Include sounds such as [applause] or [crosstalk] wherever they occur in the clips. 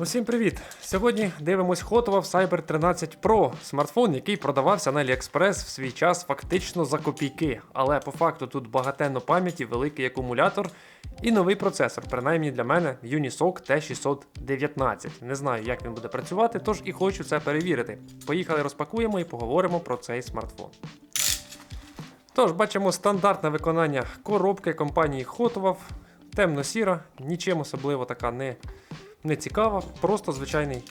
Усім привіт! Сьогодні дивимось Хотова Cyber 13 Pro, смартфон, який продавався на AliExpress в свій час фактично за копійки. Але по факту тут багатенно пам'яті, великий акумулятор і новий процесор, принаймні для мене Unisoc T619. Не знаю, як він буде працювати, тож і хочу це перевірити. Поїхали, розпакуємо і поговоримо про цей смартфон. Тож, бачимо стандартне виконання коробки компанії Хотова. Темно-сіра, нічим особливо така не, не цікава. Просто звичайний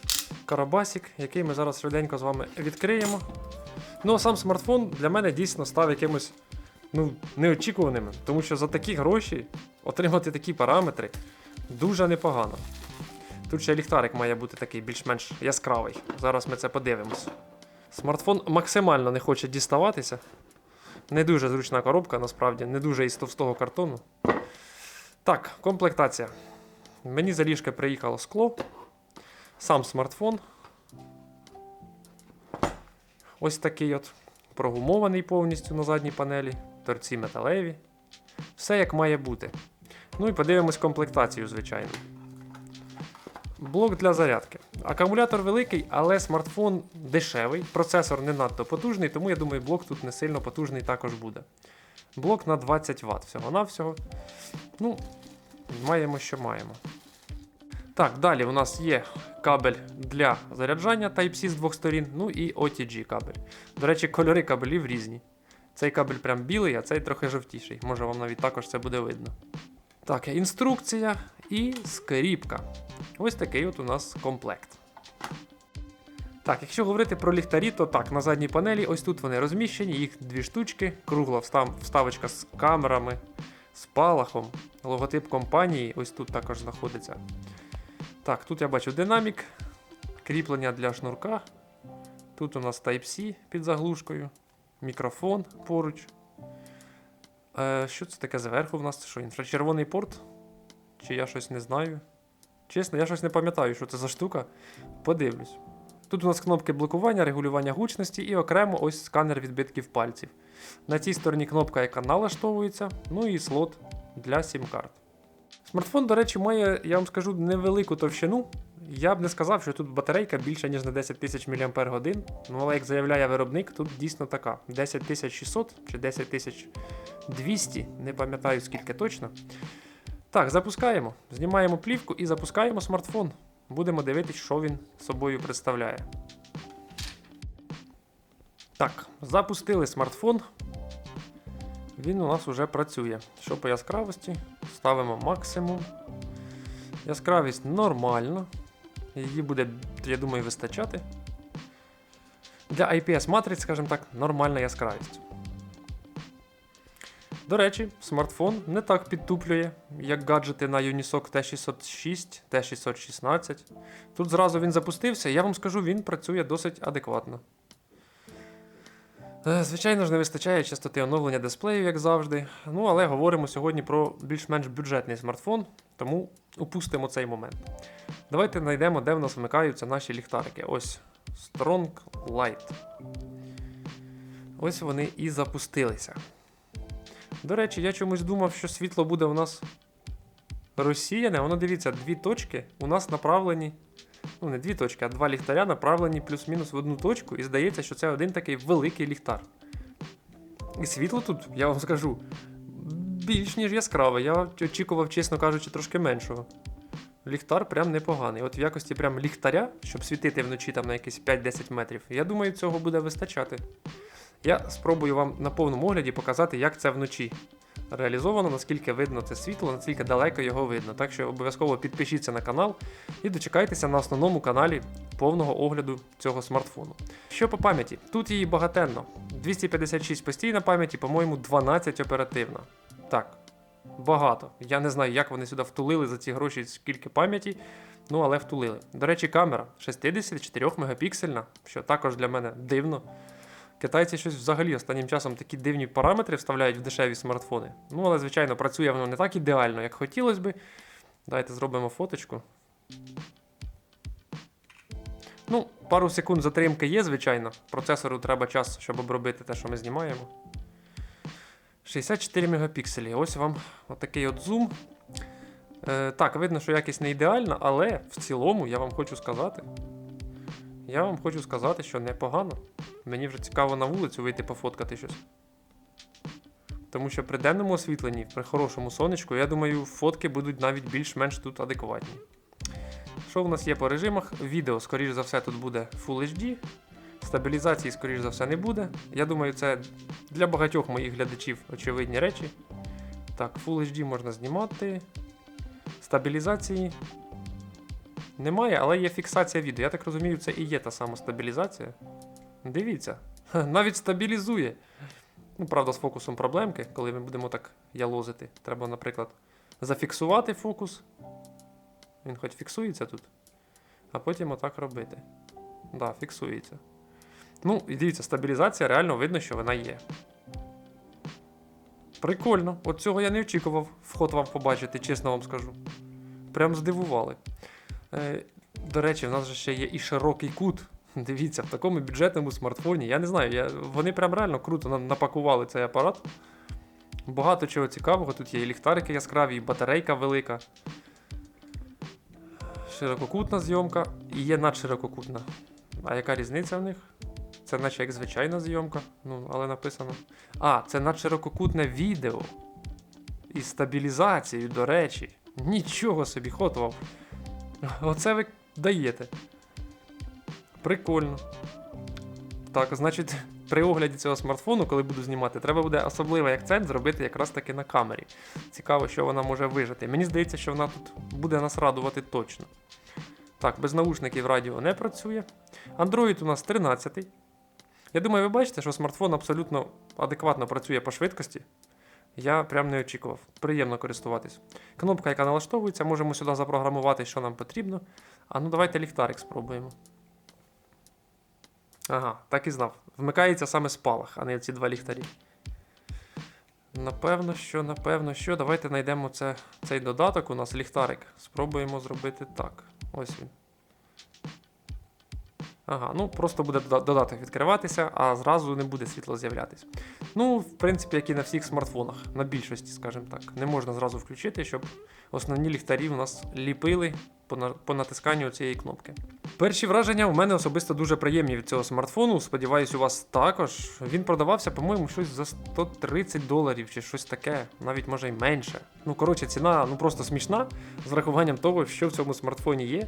карабасик, який ми зараз швиденько з вами відкриємо. Ну а сам смартфон для мене дійсно став якимось ну, неочікуваним, тому що за такі гроші отримати такі параметри дуже непогано. Тут ще ліхтарик має бути такий більш-менш яскравий. Зараз ми це подивимось. Смартфон максимально не хоче діставатися. Не дуже зручна коробка, насправді, не дуже із товстого картону. Так, комплектація. Мені за ліжка приїхало скло. Сам смартфон. Ось такий от. Прогумований повністю на задній панелі. Торці металеві. Все як має бути. Ну і подивимось комплектацію, звичайно. Блок для зарядки. Акумулятор великий, але смартфон дешевий. Процесор не надто потужний, тому я думаю, блок тут не сильно потужний також буде. Блок на 20 Вт всього-навсього. Ну, маємо, що маємо. Так, далі у нас є кабель для заряджання Type-C з двох сторін, ну і OTG кабель. До речі, кольори кабелів різні. Цей кабель прям білий, а цей трохи жовтіший. Може вам навіть також це буде видно. Так, інструкція і скріпка. Ось такий от у нас комплект. Так, якщо говорити про ліхтарі, то так, на задній панелі ось тут вони розміщені, їх дві штучки, кругла вставочка з камерами, з палахом, логотип компанії, ось тут також знаходиться. Так, тут я бачу динамік, кріплення для шнурка. Тут у нас Type-C під заглушкою, мікрофон поруч. Е, що це таке зверху в нас? Це Що, інфрачервоний порт? Чи я щось не знаю? Чесно, я щось не пам'ятаю, що це за штука. Подивлюсь. Тут у нас кнопки блокування, регулювання гучності і окремо ось сканер відбитків пальців. На цій стороні кнопка, яка налаштовується, ну і слот для сім-карт. Смартфон, до речі, має, я вам скажу, невелику товщину. Я б не сказав, що тут батарейка більше, ніж на 10 тисяч мАч. Ну, але як заявляє виробник, тут дійсно така: 10600 чи 10200, не пам'ятаю скільки точно. Так, запускаємо. Знімаємо плівку і запускаємо смартфон. Будемо дивитися, що він собою представляє. Так, запустили смартфон. Він у нас вже працює. Що по яскравості? Ставимо максимум. Яскравість нормальна. Її буде, я думаю, вистачати. Для IPS матриць, скажімо так, нормальна яскравість. До речі, смартфон не так підтуплює, як гаджети на Unisoc T606, T616. Тут зразу він запустився, і я вам скажу, він працює досить адекватно. Е, Звичайно ж, не вистачає частоти оновлення дисплеїв, як завжди. Ну, але говоримо сьогодні про більш-менш бюджетний смартфон, тому упустимо цей момент. Давайте знайдемо, де в нас вмикаються наші ліхтарики. Ось Strong Light. Ось вони і запустилися. До речі, я чомусь думав, що світло буде у нас розсіяне. Воно дивіться, дві точки у нас направлені. Ну, не дві точки, а два ліхтаря направлені плюс-мінус в одну точку, і здається, що це один такий великий ліхтар. І світло тут, я вам скажу, більш ніж яскраве. Я очікував, чесно кажучи, трошки меншого. Ліхтар прям непоганий. От в якості прям ліхтаря, щоб світити вночі там на якісь 5-10 метрів, я думаю, цього буде вистачати. Я спробую вам на повному огляді показати, як це вночі реалізовано, наскільки видно це світло, наскільки далеко його видно. Так що обов'язково підпишіться на канал і дочекайтеся на основному каналі повного огляду цього смартфону. Що по пам'яті? Тут її багатенно. 256 постійна пам'яті, по-моєму, 12 оперативна. Так, багато. Я не знаю, як вони сюди втулили за ці гроші, скільки пам'яті. Ну, але втулили. До речі, камера 64 мегапіксельна, що також для мене дивно. Китайці щось взагалі останнім часом такі дивні параметри вставляють в дешеві смартфони. Ну, але, звичайно, працює воно не так ідеально, як хотілося би. Давайте зробимо фоточку. Ну, пару секунд затримки є, звичайно. Процесору треба час, щоб обробити те, що ми знімаємо. 64 мегапікселі. Ось вам отакий от зум. Е, так, видно, що якість не ідеальна, але в цілому я вам хочу сказати. Я вам хочу сказати, що непогано. Мені вже цікаво на вулицю вийти пофоткати щось. Тому що при денному освітленні, при хорошому сонечку, я думаю, фотки будуть навіть більш-менш тут адекватні. Що в нас є по режимах? Відео, скоріш за все, тут буде Full HD. Стабілізації, скоріш за все, не буде. Я думаю, це для багатьох моїх глядачів очевидні речі. Так, Full HD можна знімати. Стабілізації немає, але є фіксація відео. Я так розумію, це і є та сама стабілізація. Дивіться, [laughs] навіть стабілізує. Ну, правда, з фокусом проблемки, коли ми будемо так ялозити. Треба, наприклад, зафіксувати фокус. Він хоч фіксується тут. А потім отак робити. Да, фіксується. Ну, і дивіться, стабілізація реально видно, що вона є. Прикольно. От цього я не очікував вход вам побачити, чесно вам скажу. Прям здивували. Е, до речі, в нас же ще є і широкий кут. Дивіться, в такому бюджетному смартфоні. Я не знаю, я, вони прям реально круто напакували цей апарат. Багато чого цікавого. Тут є і ліхтарики яскраві, і батарейка велика. Ширококутна зйомка і є надширококутна. А яка різниця в них? Це наче як звичайна зйомка, ну, але написано. А, це надширококутне відео. І стабілізацією, до речі. Нічого собі, ход вам. Оце ви даєте. Прикольно. Так, значить, при огляді цього смартфону, коли буду знімати, треба буде особливий акцент зробити якраз таки на камері. Цікаво, що вона може вижити. Мені здається, що вона тут буде нас радувати точно. Так, без наушників радіо не працює. Android у нас 13. Я думаю, ви бачите, що смартфон абсолютно адекватно працює по швидкості. Я прям не очікував. Приємно користуватись. Кнопка, яка налаштовується, можемо сюди запрограмувати, що нам потрібно. А ну давайте ліхтарик спробуємо. Ага, так і знав. Вмикається саме спалах, а не ці два ліхтарі. Напевно, що, напевно, що. Давайте знайдемо це, цей додаток. У нас ліхтарик. Спробуємо зробити так. Ось він. Ага, ну просто буде додаток відкриватися, а зразу не буде світло з'являтись. Ну, в принципі, як і на всіх смартфонах, на більшості, скажімо так. Не можна зразу включити, щоб основні ліхтарі у нас ліпили по, по натисканню цієї кнопки. Перші враження у мене особисто дуже приємні від цього смартфону. Сподіваюсь, у вас також. Він продавався, по-моєму, щось за 130 доларів чи щось таке, навіть може й менше. Ну, коротше, ціна ну просто смішна з врахуванням того, що в цьому смартфоні є.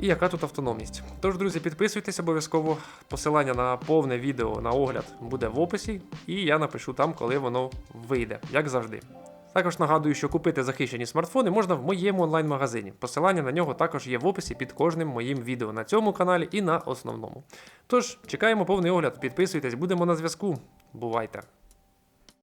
І яка тут автономність. Тож, друзі, підписуйтесь обов'язково. Посилання на повне відео на огляд буде в описі, і я напишу там, коли воно вийде, як завжди. Також нагадую, що купити захищені смартфони можна в моєму онлайн-магазині. Посилання на нього також є в описі під кожним моїм відео на цьому каналі і на основному. Тож, чекаємо повний огляд, підписуйтесь, будемо на зв'язку. Бувайте!